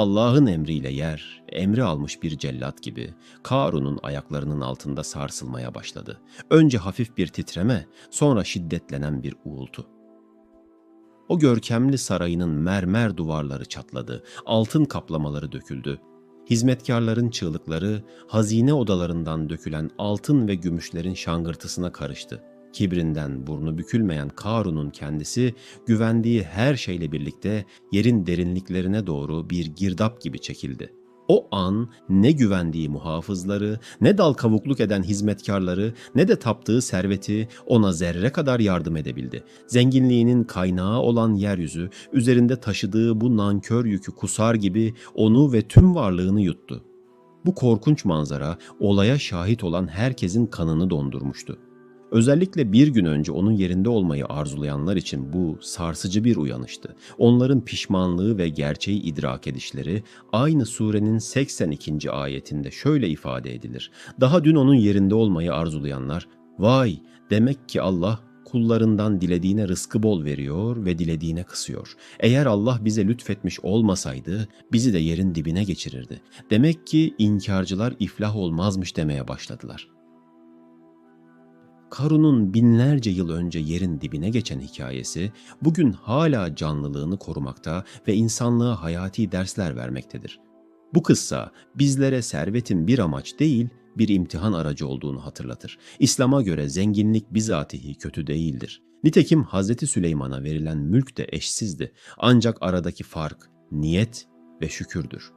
Allah'ın emriyle yer, emri almış bir cellat gibi Karun'un ayaklarının altında sarsılmaya başladı. Önce hafif bir titreme, sonra şiddetlenen bir uğultu. O görkemli sarayının mermer duvarları çatladı, altın kaplamaları döküldü. Hizmetkarların çığlıkları hazine odalarından dökülen altın ve gümüşlerin şangırtısına karıştı. Kibrinden burnu bükülmeyen Karun'un kendisi güvendiği her şeyle birlikte yerin derinliklerine doğru bir girdap gibi çekildi. O an ne güvendiği muhafızları, ne dal kavukluk eden hizmetkarları, ne de taptığı serveti ona zerre kadar yardım edebildi. Zenginliğinin kaynağı olan yeryüzü, üzerinde taşıdığı bu nankör yükü kusar gibi onu ve tüm varlığını yuttu. Bu korkunç manzara olaya şahit olan herkesin kanını dondurmuştu. Özellikle bir gün önce onun yerinde olmayı arzulayanlar için bu sarsıcı bir uyanıştı. Onların pişmanlığı ve gerçeği idrak edişleri aynı surenin 82. ayetinde şöyle ifade edilir. Daha dün onun yerinde olmayı arzulayanlar, vay demek ki Allah kullarından dilediğine rızkı bol veriyor ve dilediğine kısıyor. Eğer Allah bize lütfetmiş olmasaydı bizi de yerin dibine geçirirdi. Demek ki inkarcılar iflah olmazmış demeye başladılar. Karun'un binlerce yıl önce yerin dibine geçen hikayesi bugün hala canlılığını korumakta ve insanlığa hayati dersler vermektedir. Bu kıssa bizlere servetin bir amaç değil, bir imtihan aracı olduğunu hatırlatır. İslam'a göre zenginlik bizatihi kötü değildir. Nitekim Hazreti Süleyman'a verilen mülk de eşsizdi. Ancak aradaki fark niyet ve şükürdür.